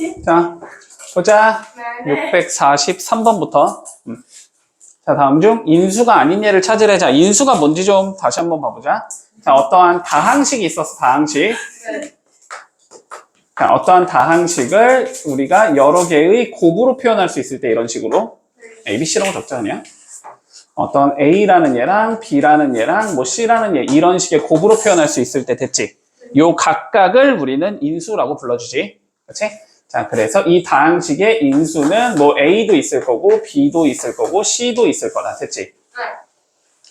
뭐지? 자, 보자. 네. 643번부터. 음. 자, 다음 중 인수가 아닌 예를 찾으래. 자, 인수가 뭔지 좀 다시 한번 봐보자. 자, 어떠한 다항식이 있었어, 다항식. 네. 자, 어떠한 다항식을 우리가 여러 개의 곱으로 표현할 수 있을 때 이런 식으로 A, B, C라고 적자 아니야? 어떤 A라는 얘랑 B라는 얘랑 뭐 C라는 얘 이런 식의 곱으로 표현할 수 있을 때 됐지? 요 각각을 우리는 인수라고 불러주지. 그렇지? 자, 그래서 이 다항식의 인수는 뭐 A도 있을 거고 B도 있을 거고 C도 있을 거다. 됐지? 네.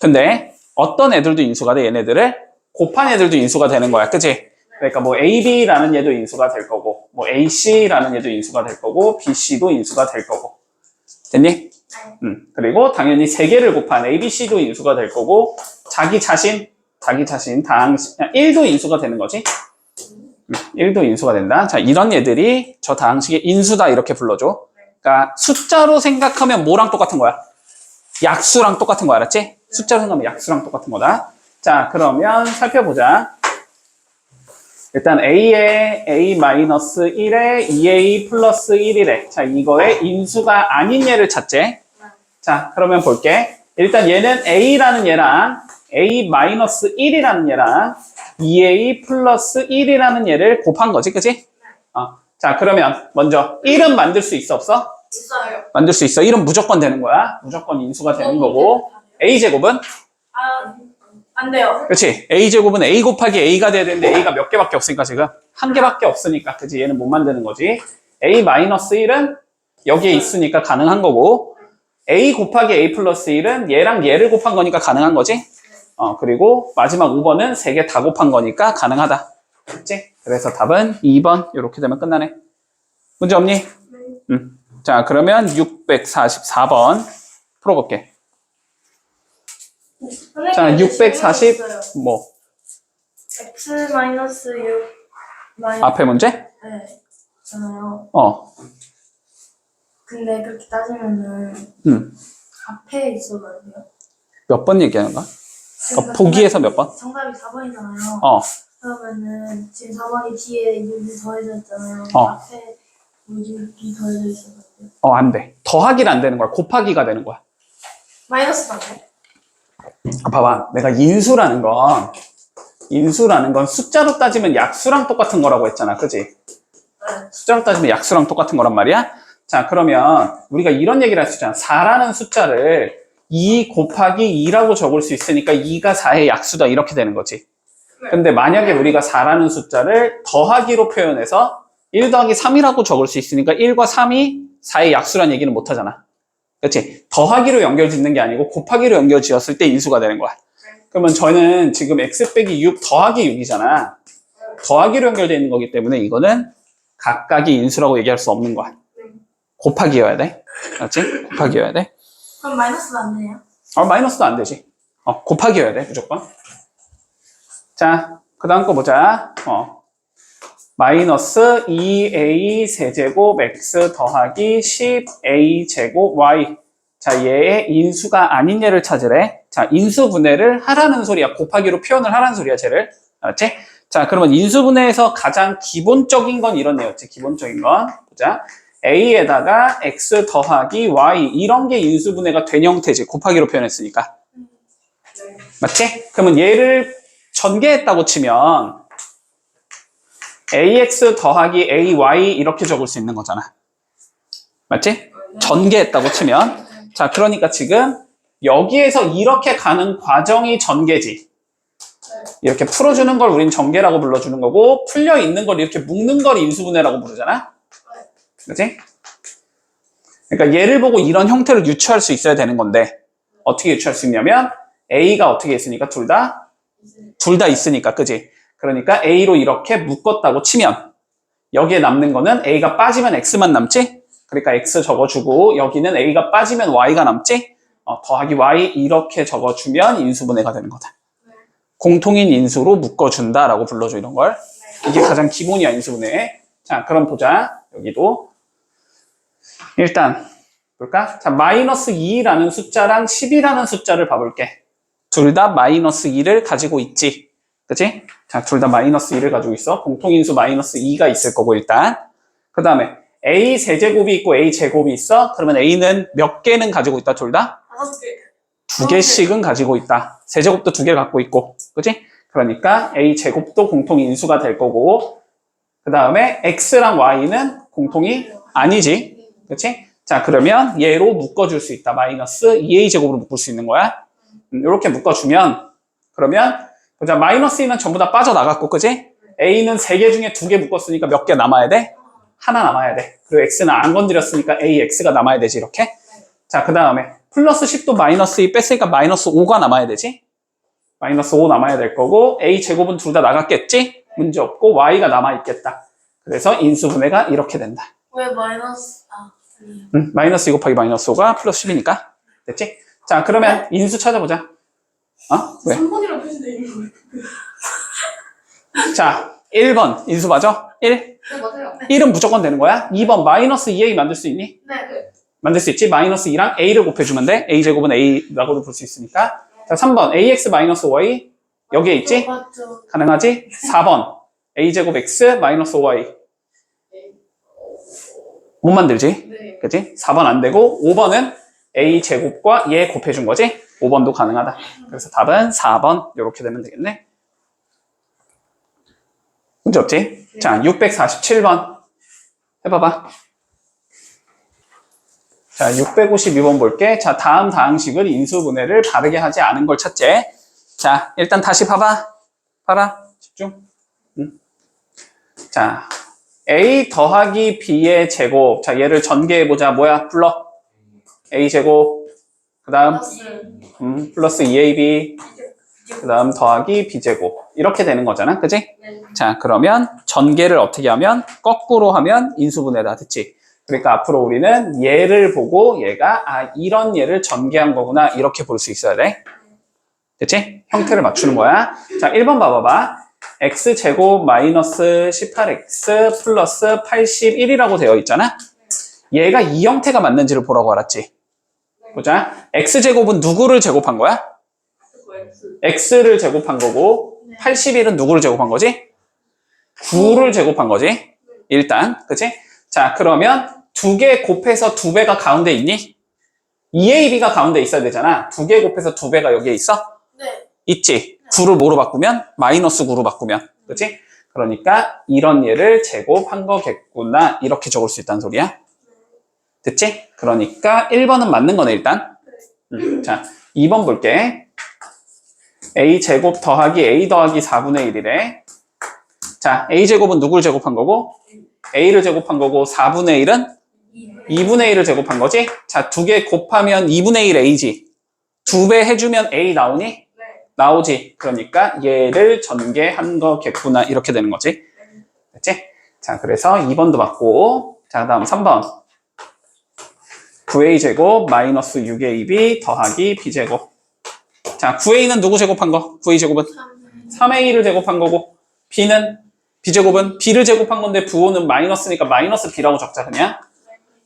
근데 어떤 애들도 인수가 돼? 얘네들을 곱한 애들도 인수가 되는 거야. 그치? 그러니까 뭐 AB라는 얘도 인수가 될 거고 뭐 AC라는 얘도 인수가 될 거고 BC도 인수가 될 거고 됐니? 음, 그리고 당연히 세 개를 곱한 ABC도 인수가 될 거고 자기 자신 자기 자신 다항식 1도 인수가 되는 거지 음, 1도 인수가 된다 자 이런 얘들이 저 다항식의 인수다 이렇게 불러줘 그러니까 숫자로 생각하면 뭐랑 똑같은 거야? 약수랑 똑같은 거 알았지? 숫자로 생각하면 약수랑 똑같은 거다 자 그러면 살펴보자 일단 a에 a-1에 2a 플러스 1이래. 자, 이거의 인수가 아닌 얘를 찾지. 자, 그러면 볼게. 일단 얘는 a라는 얘랑 a-1이라는 얘랑 2a 플러스 1이라는 얘를 곱한 거지, 그치? 어. 자, 그러면 먼저 1은 만들 수 있어, 없어? 있어요. 만들 수 있어. 1은 무조건 되는 거야. 무조건 인수가 되는 거고. a제곱은? 아, 안 돼요. 그렇지. a제곱은 a 곱하기 a가 돼야 되는데 a가 몇 개밖에 없으니까 지금 한 개밖에 없으니까 그지 얘는 못 만드는 거지. a 마이너스 1은 여기에 있으니까 가능한 거고 a 곱하기 a 플러스 1은 얘랑 얘를 곱한 거니까 가능한 거지. 어 그리고 마지막 5번은 세개다 곱한 거니까 가능하다. 그렇지? 그래서 답은 2번 이렇게 되면 끝나네. 문제 없니? 음. 자 그러면 644번 풀어볼게. 자, 640, 뭐, x 마이너스 6 마이너스 앞에 문제? 네. 잖아요. 어, 근데 그렇게 따지면은 음. 앞에 있어도 안 돼요. 몇 번 얘기하는 거야? 그러니까 보기에서 몇 번? 정답이 4번이잖아요. 어, 그러면은 지금 4번이 뒤에 6이 더해져 있잖아요. 어. 앞에 6이 더해져 있어요. 어, 안 돼. 더하기가 안 되는 거야. 곱하기가 되는 거야. 마이너스 안 돼? 아, 봐봐. 내가 인수라는 건, 인수라는 건 숫자로 따지면 약수랑 똑같은 거라고 했잖아. 그지? 네. 숫자로 따지면 약수랑 똑같은 거란 말이야? 자, 그러면 우리가 이런 얘기를 할 수 있잖아. 4라는 숫자를 2 곱하기 2라고 적을 수 있으니까 2가 4의 약수다. 이렇게 되는 거지. 근데 만약에 우리가 4라는 숫자를 더하기로 표현해서 1 더하기 3이라고 적을 수 있으니까 1과 3이 4의 약수란 얘기는 못 하잖아. 그렇지? 더하기로 연결 짓는 게 아니고 곱하기로 연결 지었을 때 인수가 되는 거야. 그러면 저는 지금 x 빼기 6 더하기 6이잖아. 더하기로 연결되어 있는 거기 때문에 이거는 각각이 인수라고 얘기할 수 없는 거야. 곱하기여야 돼. 알았지? 곱하기여야 돼. 그럼 마이너스도 안 돼요? 어, 마이너스도 안 되지. 어, 곱하기여야 돼, 무조건. 자, 그 다음 거 보자. 어. 마이너스 2a 세제곱 x 더하기 10a 제곱 y. 자, 얘의 인수가 아닌 얘를 찾으래. 자, 인수분해를 하라는 소리야. 곱하기로 표현을 하라는 소리야, 쟤를. 알았지? 자, 그러면 인수분해에서 가장 기본적인 건 이런 애였지. 기본적인 건. 보자. A에다가 x 더하기 y. 이런 게 인수분해가 된 형태지. 곱하기로 표현했으니까. 맞지? 그러면 얘를 전개했다고 치면 ax 더하기 ay 이렇게 적을 수 있는 거잖아. 맞지? 전개했다고 치면 자 그러니까 지금 여기에서 이렇게 가는 과정이 전개지. 이렇게 풀어주는 걸 우린 전개라고 불러주는 거고 풀려 있는 걸 이렇게 묶는 걸 인수분해라고 부르잖아. 그렇지? 그러니까 얘를 보고 이런 형태를 유추할 수 있어야 되는 건데 어떻게 유추할 수 있냐면 a가 어떻게 있으니까 둘 다 둘 다 있으니까 그지? 그러니까 a로 이렇게 묶었다고 치면 여기에 남는 거는 a가 빠지면 x만 남지? 그러니까 x 적어주고 여기는 a가 빠지면 y가 남지? 어, 더하기 y 이렇게 적어주면 인수분해가 되는 거다. 공통인 인수로 묶어준다라고 불러줘 이런 걸. 이게 가장 기본이야 인수분해. 자 그럼 보자 여기도 일단 볼까? 자 마이너스 2라는 숫자랑 10이라는 숫자를 봐볼게. 둘 다 마이너스 2를 가지고 있지. 그치? 자, 둘 다 마이너스 2를 가지고 있어. 공통인수 마이너스 2가 있을 거고, 일단. 그 다음에 a 세제곱이 있고 a 제곱이 있어. 그러면 a는 몇 개는 가지고 있다, 둘 다? 다섯 개. 두 개씩은 가지고 있다. 세제곱도 두 개 갖고 있고, 그지? 그러니까 a 제곱도 공통 인수가 될 거고, 그 다음에 x랑 y는 공통이 아니지, 그렇지? 자 그러면 얘로 묶어줄 수 있다. 마이너스 2a 제곱으로 묶을 수 있는 거야. 이렇게 묶어주면 그러면 보자 마이너스 2는 전부 다 빠져나갔고, 그지? a는 세개 중에 두개 묶었으니까 몇 개 남아야 돼? 하나 남아야 돼. 그리고 x는 안 건드렸으니까 ax가 남아야 되지 이렇게. 자 그 다음에 플러스 10도 마이너스 2 뺐으니까 마이너스 5가 남아야 되지. 마이너스 5 남아야 될 거고 a 제곱은 둘 다 나갔겠지? 문제 없고 y가 남아 있겠다. 그래서 인수분해가 이렇게 된다. 왜 마이너스? 아. 음, 마이너스 2 곱하기 마이너스 5가 플러스 10이니까 됐지? 자 그러면 인수 찾아보자. 어? 왜? 3번이라고 표시돼 있는 거예요. 자 1번 인수 맞아? 1? 네 맞아요. 1은 무조건 되는 거야? 2번 마이너스 2a 만들 수 있니? 네. 네. 만들 수 있지? 마이너스 2랑 a를 곱해주면 돼. a 제곱은 a라고도 볼 수 있으니까. 자 3번 ax 마이너스 y 여기에 있지? 맞죠. 가능하지? 4번 a 제곱 x 마이너스 5y 못 만들지? 네. 그치? 4번 안 되고 5번은 a 제곱과 얘 곱해준 거지? 5번도 가능하다. 그래서 답은 4번 이렇게 되면 되겠네. 문제 없지? 자 647번 해봐봐. 자 652번 볼게. 자 다음 다항식을 인수분해를 바르게 하지 않은 걸 찾지. 자 일단 다시 봐봐. 봐라. 집중. 응. 자 a 더하기 b의 제곱. 자, 얘를 전개해보자. 뭐야? 불러. a 제곱. 그 다음, 플러스. 음, 플러스 2ab. 그 다음 더하기 b 제곱. 이렇게 되는 거잖아. 그지? 네. 자, 그러면 전개를 어떻게 하면? 거꾸로 하면 인수분해다. 됐지? 그러니까 앞으로 우리는 얘를 보고 얘가, 아, 이런 얘를 전개한 거구나. 이렇게 볼 수 있어야 돼. 됐지? 형태를 맞추는 거야. 자, 1번 봐봐봐. X제곱 마이너스 18x 플러스 81이라고 되어 있잖아? 얘가 이 형태가 맞는지를 보라고 알았지? 보자. x제곱은 누구를 제곱한 거야? x를 제곱한 거고, 81은 누구를 제곱한 거지? 9를 제곱한 거지? 일단, 그치? 자, 그러면 두 개 곱해서 두 배가 가운데 있니? 2ab가 가운데 있어야 되잖아. 두 개 곱해서 두 배가 여기에 있어? 네. 있지. 9를 뭐로 바꾸면? 마이너스 9로 바꾸면. 그치? 그러니까 이런 얘를 제곱한 거겠구나. 이렇게 적을 수 있다는 소리야. 됐지? 그러니까 1번은 맞는 거네, 일단. 음, 자, 2번 볼게. a 제곱 더하기 a 더하기 4분의 1이래. 자, a 제곱은 누굴 제곱한 거고? a를 제곱한 거고 4분의 1은 2분의 1을 제곱한 거지? 자, 두 개 곱하면 2분의 1 a지. 두 배 해주면 a 나오니? 네. 나오지. 그러니까 얘를 전개한 거겠구나. 이렇게 되는 거지. 됐지? 자, 그래서 2번도 맞고. 자, 다음 3번. 9a 제곱 마이너스 6ab 더하기 b 제곱. 자, 9a는 누구 제곱한 거? 9a 제곱은 3a를 제곱한 거고 b는 b 제곱은 b를 제곱한 건데 부호는 마이너스니까 마이너스 b라고 적자 그냥.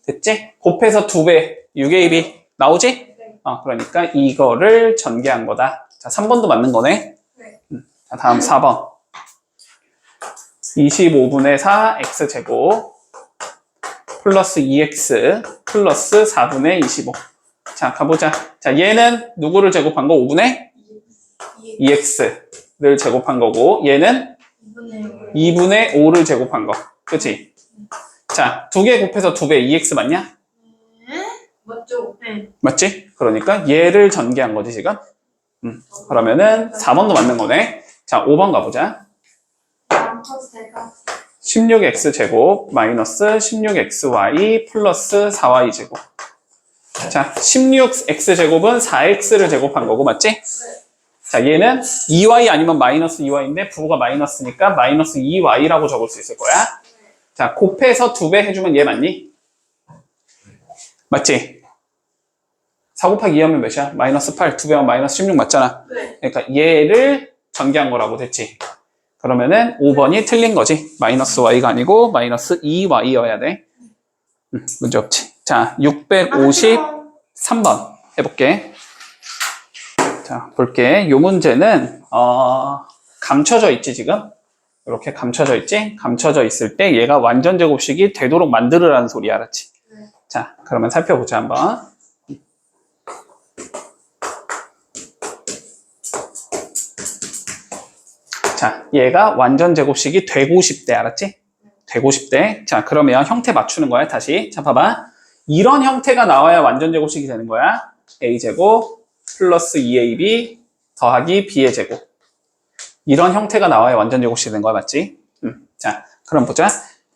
됐지? 곱해서 2배 6ab 나오지? 어, 그러니까 이거를 전개한 거다. 자, 3번도 맞는 거네. 네. 음, 자, 다음 4번. 25분의 4 x제곱 플러스 2x 플러스 4분의 25. 자, 가보자. 자, 얘는 누구를 제곱한 거? 5분의 2x를 제곱한 거고 얘는 2분의 2분의 5를 제곱한 거. 그치? 자, 두 개 곱해서 두 배 2x 맞냐? 네? 맞죠? 네. 맞지? 그러니까 얘를 전개한 거지 지금. 음, 그러면은 4번도 맞는 거네. 자, 5번 가보자. 안 커도 될까? 16x 제곱 마이너스 16xy 플러스 4y 제곱. 자, 16x 제곱은 4x를 제곱한 거고 맞지? 자, 얘는 2y 아니면 마이너스 2y인데 부호가 마이너스니까 마이너스 2y라고 적을 수 있을 거야. 자, 곱해서 두배 해주면 얘 맞니? 맞지? 4 곱하기 2하면 몇이야? 마이너스 8, 두 배하면 마이너스 16 맞잖아. 네. 그러니까 얘를 전개한 거라고 됐지. 그러면은 5번이 틀린 거지. 마이너스 y가 아니고 마이너스 2y여야 돼. 음, 문제 없지. 자, 653번 해볼게. 자, 볼게. 요 문제는 어, 감춰져 있지 지금. 이렇게 감춰져 있지? 감춰져 있을 때 얘가 완전 제곱식이 되도록 만들으라는 소리 알았지? 네. 자, 그러면 살펴보자 한번. 자, 얘가 완전 제곱식이 되고 싶대 알았지? 되고 싶대. 자, 그러면 형태 맞추는 거야 다시. 자, 봐봐. 이런 형태가 나와야 완전 제곱식이 되는 거야. a제곱 플러스 2ab 더하기 b의 제곱. 이런 형태가 나와야 완전 제곱식이 되는 거야, 맞지? 음. 자, 그럼 보자.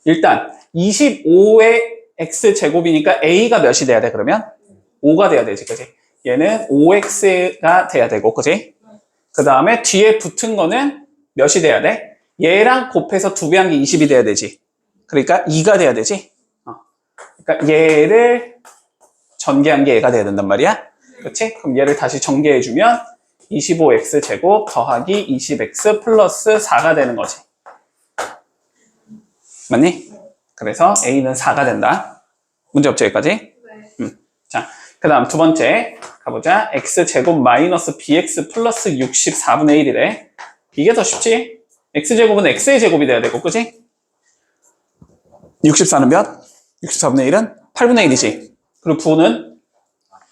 일단 25의 x 제곱이니까 a가 몇이 돼야 돼? 그러면 5가 돼야 되지, 그지? 얘는 5x가 돼야 되고, 그지? 그 다음에 뒤에 붙은 거는 몇이 돼야 돼? 얘랑 곱해서 두배한 게 20이 돼야 되지. 그러니까 2가 돼야 되지. 어. 그러니까 얘를 전개한 게 얘가 돼야 된단 말이야. 그렇지? 그럼 얘를 다시 전개해주면 25x 제곱 더하기 20x 플러스 4가 되는 거지. 맞니? 그래서 a는 4가 된다. 문제 없죠, 여기까지? 네. 자, 그 다음 두 번째 가보자. x 제곱 마이너스 bx 플러스 64분의 1이래. 이게 더 쉽지? x 제곱은 x의 제곱이 돼야 되고, 그지? 64는 몇? 64분의 1은 8분의 1이지. 그리고 9는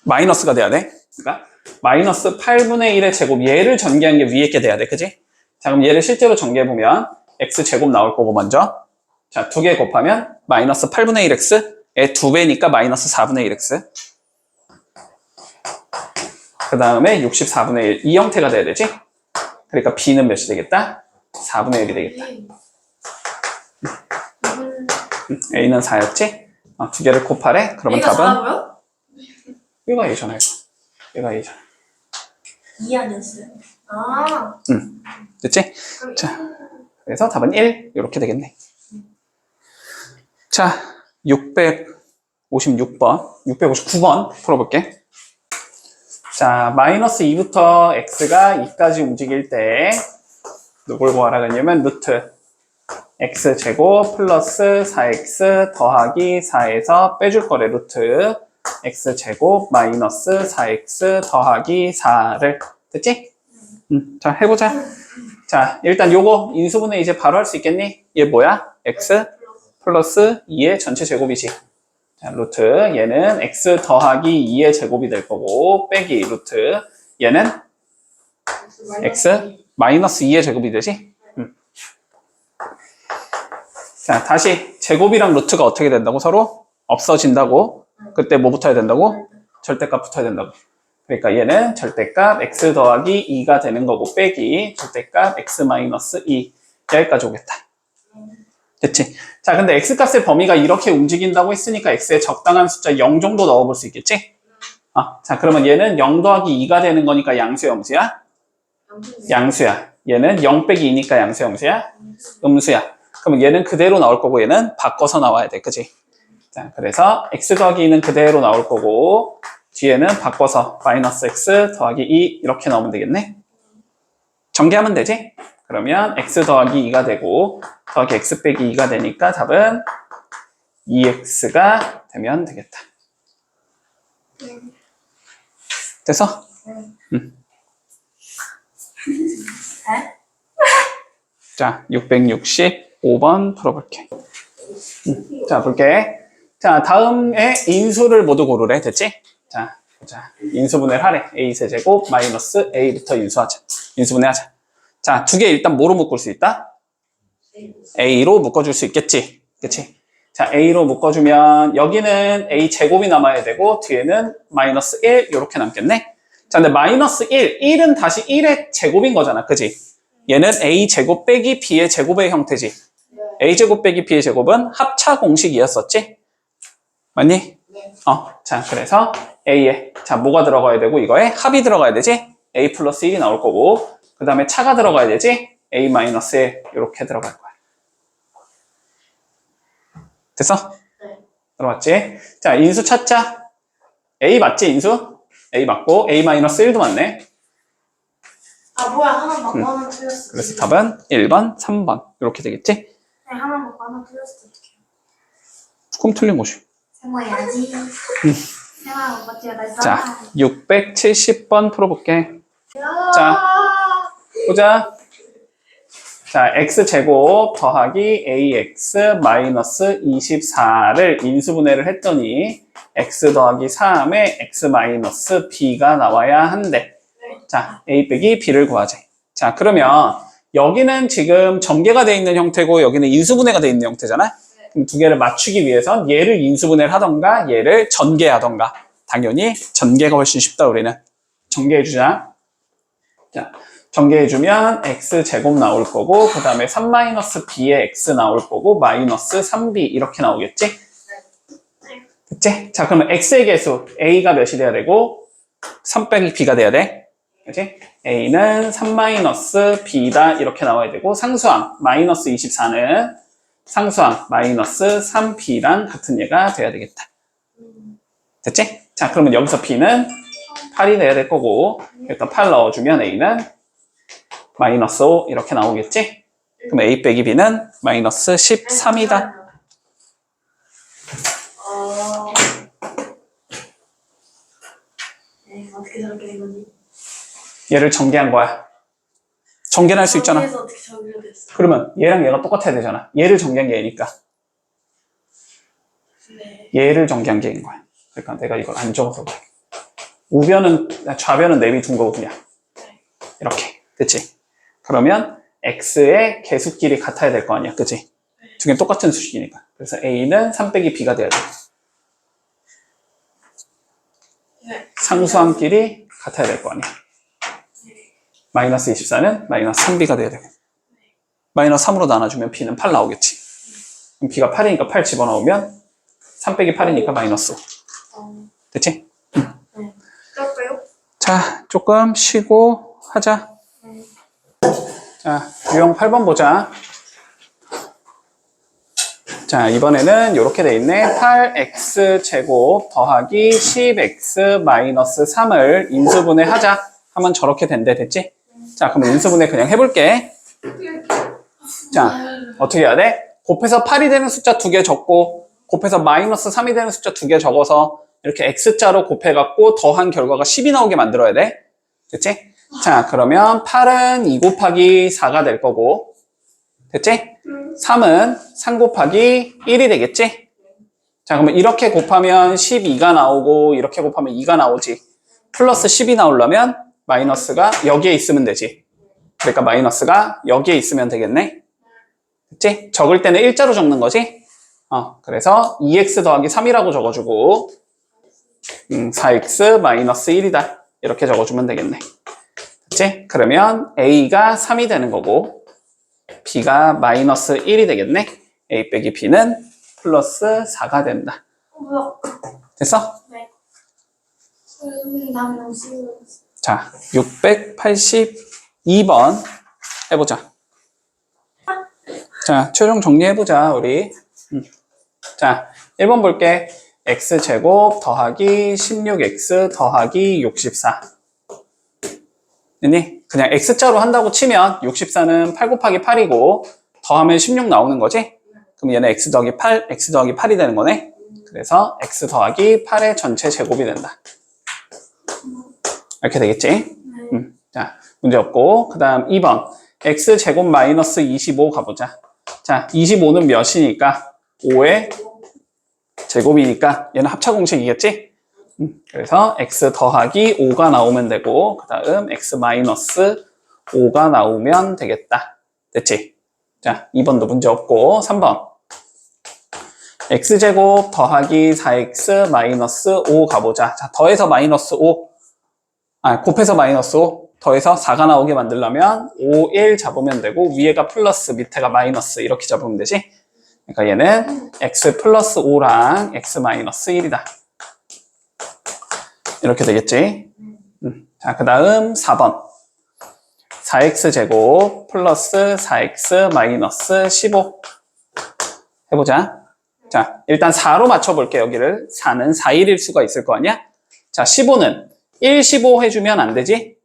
마이너스가 돼야 돼. 그러니까 마이너스 8분의 1의 제곱 얘를 전개한 게 위에 게 돼야 돼. 그지? 자, 그럼 얘를 실제로 전개해 보면 x 제곱 나올 거고 먼저. 자, 두 개 곱하면 마이너스 8분의 1x의 두 배니까 마이너스 4분의 1x. 그 다음에 64분의 1. 이 형태가 돼야 되지? 그러니까 b는 몇이 되겠다? 4분의 1이 되겠다. 네. 이건 a는 4였지? 어, 두 개를 곱하래? 그러면 얘가 답은? 잘하고요? 얘가 a잖아, 이거. 얘가 a잖아. 2 아니었어요? 아. 됐지? 그럼 자. 그래서 답은 1. 이렇게 되겠네. 자, 656번, 659번 풀어볼게. 자, 마이너스 2부터 x가 2까지 움직일 때 누굴 구하라 그러냐면 루트 x 제곱 플러스 4x 더하기 4에서 빼줄 거래 루트 x 제곱 마이너스 4x 더하기 4를 됐지? 음, 자 해보자. 자, 일단 요거 인수분해 이제 바로 할 수 있겠니? 얘 뭐야? x 플러스 2의 전체 제곱이지. 자, 루트 얘는 x 더하기 2의 제곱이 될 거고 빼기 루트 얘는 x 마이너스 2의 제곱이 되지? 음. 자, 다시 제곱이랑 루트가 어떻게 된다고 서로 없어진다고. 그때 뭐 붙어야 된다고? 절대값 붙어야 된다고. 그러니까 얘는 절대값 x 더하기 2가 되는 거고 빼기 절대값 x 마이너스 2 여기까지 오겠다. 됐지? 자, 근데 x 값의 범위가 이렇게 움직인다고 했으니까 x에 적당한 숫자 0 정도 넣어볼 수 있겠지? 아, 자, 그러면 얘는 0 더하기 2가 되는 거니까 양수 염수야? 양수야. 얘는 0 빼기 2니까 양수 염수야? 음수야. 그러면 얘는 그대로 나올 거고 얘는 바꿔서 나와야 돼. 그지? 자, 그래서 x 더하기 2는 그대로 나올 거고 뒤에는 바꿔서 마이너스 x 더하기 2 이렇게 나오면 되겠네. 전개하면 되지? 그러면 x 더하기 2가 되고 더하기 x 빼기 2가 되니까 답은 2x가 되면 되겠다. 됐어? 네? 자, 665번 풀어볼게. 음, 자, 볼게. 자, 다음에 인수를 모두 고르래. 됐지? 자, 보자. 인수분해를 하래. a 세제곱 마이너스 a부터 인수하자. 인수분해 하자. 자, 두 개 일단 뭐로 묶을 수 있다? a로 묶어줄 수 있겠지. 그치? 자, a로 묶어주면 여기는 a 제곱이 남아야 되고 뒤에는 마이너스 1 이렇게 남겠네. 자, 근데 마이너스 1, 1은 다시 1의 제곱인 거잖아. 그지? 얘는 a 제곱 빼기 b의 제곱의 형태지. a 제곱 빼기 b의 제곱은 합차 공식이었었지? 맞니? 네. 어, 자, 그래서 a에 자 뭐가 들어가야 되고 이거에 합이 들어가야 되지? a 플러스 1이 나올 거고 그 다음에 차가 들어가야 되지? a 마이너스 1 이렇게 들어갈 거야. 됐어? 네. 들어갔지? 자, 인수 찾자. a 맞지, 인수? a 맞고 a 마이너스 1도 맞네. 아 뭐야 하나 맞고 하나 틀렸어. 그래서 답은 1번, 3번 이렇게 되겠지? 네, 하나 맞고 하나 틀렸어 어떡해. 그럼 틀린 것이. 세모야지. 세모 못 맞지가 다 있어. 자, 670번 풀어볼게. 자, 보자. 자, x제곱 더하기 ax 마이너스 24를 인수분해를 했더니 x 더하기 3에 x 마이너스 b가 나와야 한대. 자, a 빼기 b를 구하재. 자, 그러면 여기는 지금 전개가 돼 있는 형태고 여기는 인수분해가 돼 있는 형태잖아. 그럼 두 개를 맞추기 위해선 얘를 인수분해를 하던가 얘를 전개하던가. 당연히 전개가 훨씬 쉽다 우리는. 전개해 주자. 자, 전개해주면 x제곱 나올 거고 그 다음에 3-b의 x 나올 거고 마이너스 3b 이렇게 나오겠지? 됐지? 자 그러면 x의 개수 a가 몇이 돼야 되고 3 빼기 b가 돼야 돼 그치? a는 3-b다 이렇게 나와야 되고 상수항 마이너스 24는 상수항 마이너스 3b랑 같은 얘가 돼야 되겠다 됐지? 자 그러면 여기서 b는 8이 돼야 될 거고 일단 8 넣어주면 a는 마이너스 5 이렇게 나오겠지? 그럼 a 빼기 b는 마이너스 13이다. 어... 네, 어떻게 저렇게 된 거지? 얘를 전개한 거야. 전개는 할 수 있잖아. 어떻게 됐어? 그러면 얘랑 얘가 똑같아야 되잖아. 얘를 전개한 게 얘니까. 네. 얘를 전개한 게 얘인 거야. 그러니까 내가 이걸 안 적어서 그래. 우변은 좌변은 내비둔 거고 그냥 이렇게 됐지? 그러면 x의 개수끼리 같아야 될 거 아니야, 그치? 두 개는 똑같은 수식이니까. 그래서 a는 3 빼기 b가 돼야 돼. 네. 상수항끼리 같아야 될 거 아니야. 마이너스 24는 마이너스 3b가 돼야 되고. 마이너스 3으로 나눠주면 b는 8 나오겠지. 그럼 b가 8이니까 8 집어넣으면 3 빼기 8이니까 마이너스 5. 어... 됐지? 네. 자, 조금 쉬고 하자. 자, 유형 8번 보자. 자, 이번에는 이렇게 돼 있네. 8x 제곱 더하기 10x 마이너스 3을 인수분해 하자. 하면 저렇게 된대, 됐지? 자, 그럼 인수분해 그냥 해볼게. 자, 어떻게 해야 돼? 곱해서 8이 되는 숫자 두 개 적고, 곱해서 마이너스 3이 되는 숫자 두 개 적어서, 이렇게 x자로 곱해갖고 더한 결과가 10이 나오게 만들어야 돼. 됐지? 자, 그러면 8은 2 곱하기 4가 될 거고, 됐지? 3은 3 곱하기 1이 되겠지? 자, 그러면 이렇게 곱하면 12가 나오고, 이렇게 곱하면 2가 나오지. 플러스 10이 나오려면 마이너스가 여기에 있으면 되지. 그러니까 마이너스가 여기에 있으면 되겠네? 됐지? 적을 때는 일자로 적는 거지? 어, 그래서 2x 더하기 3이라고 적어주고, 음, 4x 마이너스 1이다. 이렇게 적어주면 되겠네. 됐지? 그러면 a가 3이 되는 거고 b가 마이너스 1이 되겠네. a 빼기 b는 플러스 4가 된다. 어, 뭐야? 됐어? 네. 자, 682번 해보자. 자, 최종 정리해보자, 우리. 음. 자, 1번 볼게. x제곱 더하기 16x 더하기 64. 됐니? 그냥 x자로 한다고 치면 64는 8 곱하기 8이고 더하면 16 나오는 거지? 그럼 얘는 x 더하기 8, x 더하기 8이 되는 거네? 그래서 x 더하기 8의 전체 제곱이 된다. 이렇게 되겠지? 네. 음, 자, 문제 없고. 그 다음 2번. x 제곱 마이너스 25 가보자. 자, 25는 몇이니까? 5의 제곱이니까 얘는 합차 공식이겠지? 음, 그래서 x 더하기 5가 나오면 되고 그 다음 x 마이너스 5가 나오면 되겠다. 됐지? 자, 2번도 문제 없고 3번. x제곱 더하기 4x 마이너스 5 가보자. 자, 더해서 마이너스 5. 아, 곱해서 마이너스 5. 더해서 4가 나오게 만들려면 5, 1 잡으면 되고 위에가 플러스 밑에가 마이너스 이렇게 잡으면 되지? 그러니까 얘는 x 플러스 5랑 x 마이너스 1이다. 이렇게 되겠지? 음. 자, 그 다음 4번. 4x 제곱 플러스 4x 마이너스 15. 해보자. 자, 일단 4로 맞춰볼게, 여기를. 4는 4일일 수가 있을 거 아니야? 자, 15는 1, 15 해주면 안 되지?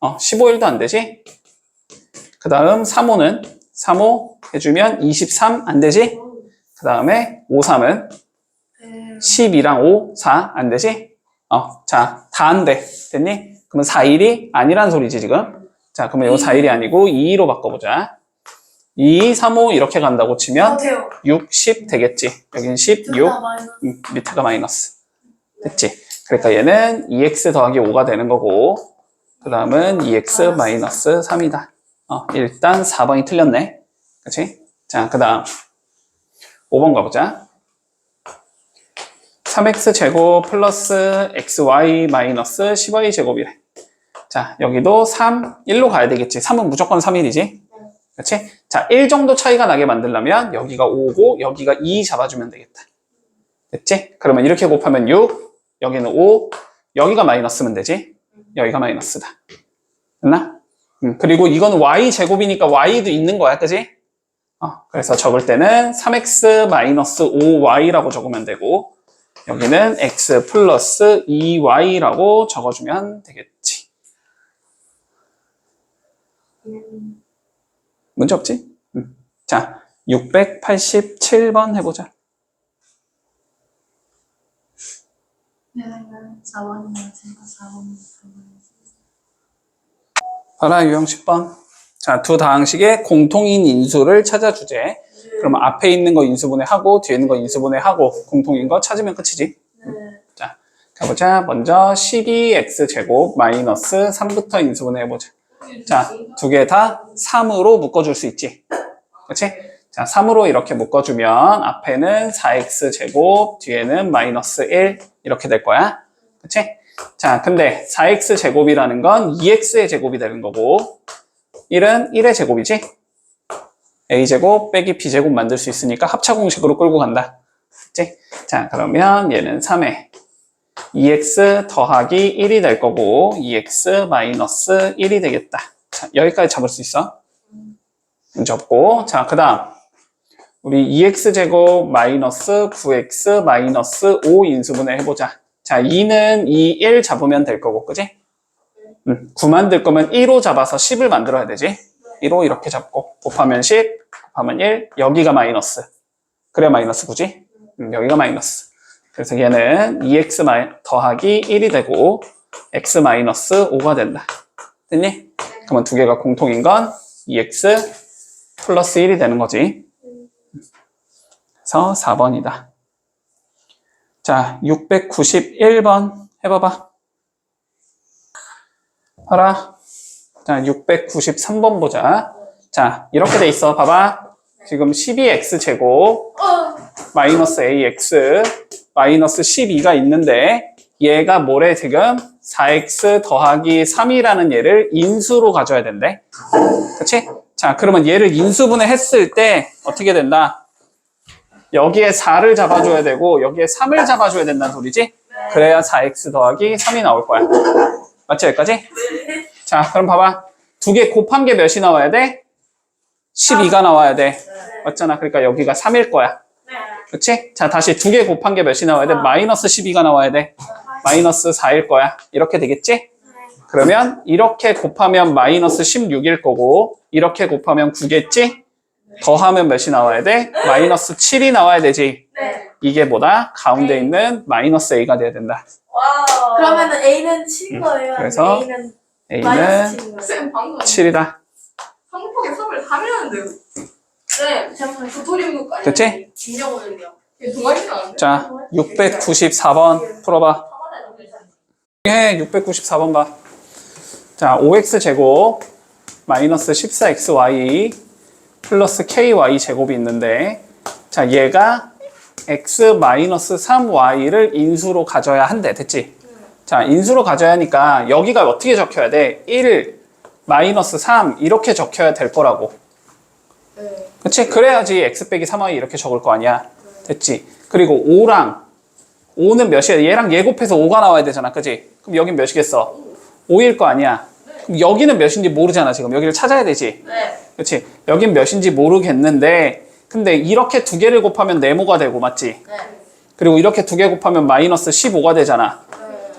어, 15일도 안 되지? 그 다음 3호는 3호 해주면 23 안 되지? 그 다음에 5, 3은 네. 12랑 5, 4 안 되지? 어, 자, 다 안 돼. 됐니? 그러면 4일이 아니란 소리지, 지금. 자, 그러면 요 4일이 아니고 2로 바꿔보자. 2, 3, 5 이렇게 간다고 치면 어때요? 6, 10 되겠지. 여긴 10, 6, 둘다 마이너스. 음, 밑에가 마이너스. 됐지? 그러니까 얘는 2x 더하기 5가 되는 거고, 그 다음은 2x 마이너스 3이다. 어, 일단 4번이 틀렸네. 그치? 자, 그 다음. 5번 가보자. 3x 제곱 플러스 xy 마이너스 10y 제곱이래. 자, 여기도 3, 1로 가야 되겠지. 3은 무조건 3일이지. 그치? 자, 1 정도 차이가 나게 만들려면 여기가 5고 여기가 2 잡아주면 되겠다. 됐지? 그러면 이렇게 곱하면 6, 여기는 5, 여기가 마이너스면 되지? 여기가 마이너스다. 됐나? 음, 그리고 이건 y 제곱이니까 y도 있는 거야, 그지? 어, 그래서 적을 때는 3x 마이너스 5y라고 적으면 되고, 여기는 x 플러스 2y라고 적어주면 되겠지. 문제 없지? 음. 자, 687번 해보자. 네, 4번이었으니까 4번. 봐라, 유형 10번. 자, 두 다항식의 공통인 인수를 찾아 주제. 그러면 앞에 있는 거 인수분해 하고, 뒤에 있는 거 인수분해 하고, 공통인 거 찾으면 끝이지. 네. 자, 가보자. 먼저 12x제곱 마이너스 3부터 인수분해 해보자. 자, 두 개 다 3으로 묶어줄 수 있지. 그치? 자, 3으로 이렇게 묶어주면 앞에는 4x제곱, 뒤에는 마이너스 1 이렇게 될 거야. 그치? 자, 근데 4x제곱이라는 건 2x의 제곱이 되는 거고 1은 1의 제곱이지? A제곱 빼기 b제곱 만들 수 있으니까 합차 공식으로 끌고 간다. 그치? 자, 그러면 얘는 3에 2x 더하기 1이 될 거고 2x 마이너스 1이 되겠다. 자, 여기까지 잡을 수 있어? 문제 없고 자, 그 다음 우리 2x제곱 마이너스 9x 마이너스 5 인수분해 해보자. 자, 2는 이1 잡으면 될 거고, 그지? 음, 9 만들 거면 1호 잡아서 10을 만들어야 되지? 1호 이렇게 잡고, 곱하면 10, 곱하면 1, 여기가 마이너스. 그래 마이너스 9지? 음, 여기가 마이너스. 그래서 얘는 2x 마이, 더하기 1이 되고, x 마이너스 5가 된다. 됐니? 그러면 두 개가 공통인 건 2x 플러스 1이 되는 거지. 그래서 4번이다. 자, 691번 해봐봐. 봐라. 자, 693번 보자. 자, 이렇게 돼 있어. 봐봐. 지금 12x 제곱 마이너스 ax 마이너스 12가 있는데 얘가 뭐래 지금 4x 더하기 3이라는 얘를 인수로 가져야 된대. 그치? 자, 그러면 얘를 인수분해 했을 때 어떻게 된다? 여기에 4를 잡아줘야 되고 여기에 3을 잡아줘야 된다는 소리지? 그래야 4x 더하기 3이 나올 거야. 맞지 여기까지? 자 그럼 봐봐. 두 개 곱한 게 몇이 나와야 돼? 12가 나와야 돼. 맞잖아. 그러니까 여기가 3일 거야. 그치? 자 다시 두 개 곱한 게 몇이 나와야 돼? 마이너스 12가 나와야 돼. 마이너스 4일 거야. 이렇게 되겠지? 그러면 이렇게 곱하면 마이너스 16일 거고 이렇게 곱하면 9겠지? 더하면 몇이 나와야 돼? 마이너스 7이 나와야 되지. 네. 이게 뭐다? 가운데 있는 마이너스 a가 돼야 된다. 와. 그러면 A는 7인 거예요? 음, 그래서 A는 a는 마이너스 7인 거예요? 쌤 방금 7이다. 한국에 3을 3이었는데요. 쌤, 잠깐만. 도토리묵까지. 됐지? 동아리. 자, 694번 풀어봐. 해, 694번 봐. 자, 5x 제곱 마이너스 14xy 플러스 ky 제곱이 있는데 자, 얘가 x 마이너스 3y를 인수로 가져야 한대. 됐지? 자, 인수로 가져야 하니까 여기가 어떻게 적혀야 돼? 1 마이너스 3 이렇게 적혀야 될 거라고. 네. 그치? 그래야지 x 빼기 3y 이렇게 적을 거 아니야. 됐지? 그리고 5랑 5는 몇이야? 얘랑 얘 곱해서 5가 나와야 되잖아. 그치? 그럼 여긴 몇이겠어? 5일 거 아니야. 그럼 여기는 몇인지 모르잖아. 지금 여기를 찾아야 되지. 네. 그치? 여긴 몇인지 모르겠는데 근데 이렇게 두 개를 곱하면 네모가 되고 맞지? 네. 그리고 이렇게 두 개 곱하면 마이너스 15가 되잖아.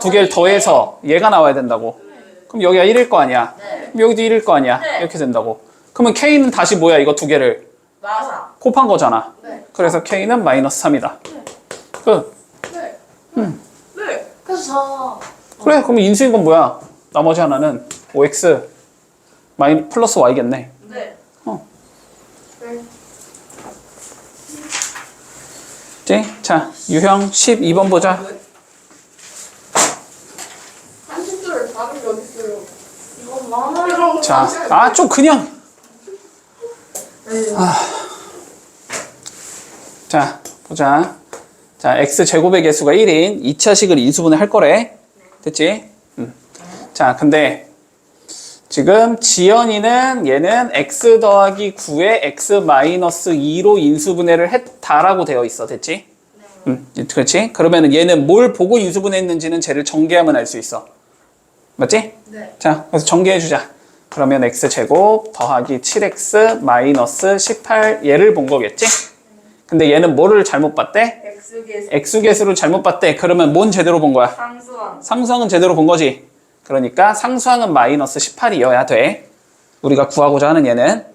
두 개를 더해서 얘가 나와야 된다고. 그럼 여기가 1일 거 아니야. 네. 그럼 여기도 1일 거 아니야. 네. 이렇게 된다고. 그러면 K는 다시 뭐야 이거 두 개를 곱한 거잖아. 네. 그래서 K는 마이너스 3이다. 끝. 네. 음. 그래서 저 그래 그럼 인수인 건 뭐야? 나머지 하나는 OX 마이 플러스 Y겠네. 어. 자, 유형 12번 보자. 자, 아, 좀 그냥. 네. 자, 보자. 자, x 제곱의 개수가 1인 2차식을 인수분해 할 거래. 됐지? 음. 자, 근데 지금 지연이는 얘는 x 더하기 9에 x 마이너스 2로 인수분해를 했다라고 되어 있어. 됐지? 음, 그렇지? 그러면은 얘는 뭘 보고 인수분해했는지는 쟤를 전개하면 알 수 있어. 맞지? 네. 자, 그래서 전개해 주자. 그러면 x 제곱 더하기 7x 마이너스 18 얘를 본 거겠지? 근데 얘는 뭐를 잘못 봤대? X계수 x개수를 잘못 봤대. 그러면 뭔 제대로 본 거야? 상수항 상수항은 제대로 본 거지. 그러니까 상수항은 마이너스 18이어야 돼. 우리가 구하고자 하는 얘는.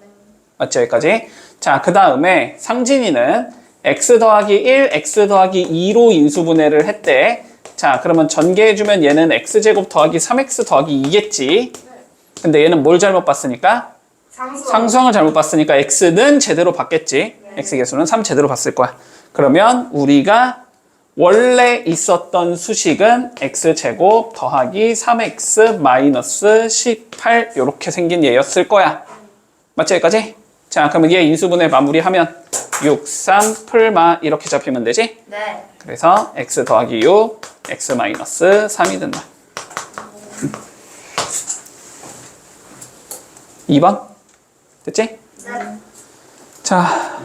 맞지, 여기까지? 자, 그 다음에 상진이는 x 더하기 1, x 더하기 2로 인수분해를 했대. 자, 그러면 전개해주면 얘는 x제곱 더하기 3x 더하기 2겠지. 근데 얘는 뭘 잘못 봤으니까? 상수항 상수항을 잘못 봤으니까 x는 제대로 봤겠지. x 개수는 3 제대로 봤을 거야. 그러면 우리가 원래 있었던 수식은 x 제곱 더하기 3x 마이너스 18 이렇게 생긴 얘였을 거야. 맞지 여기까지? 자 그러면 얘 인수분해 마무리하면 6, 3 풀마 이렇게 잡히면 되지? 네. 그래서 x 더하기 6, x 마이너스 3이 된다. 2번? 됐지? 네. 자,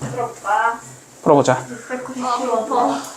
부럽다 풀어보자. 690원 더.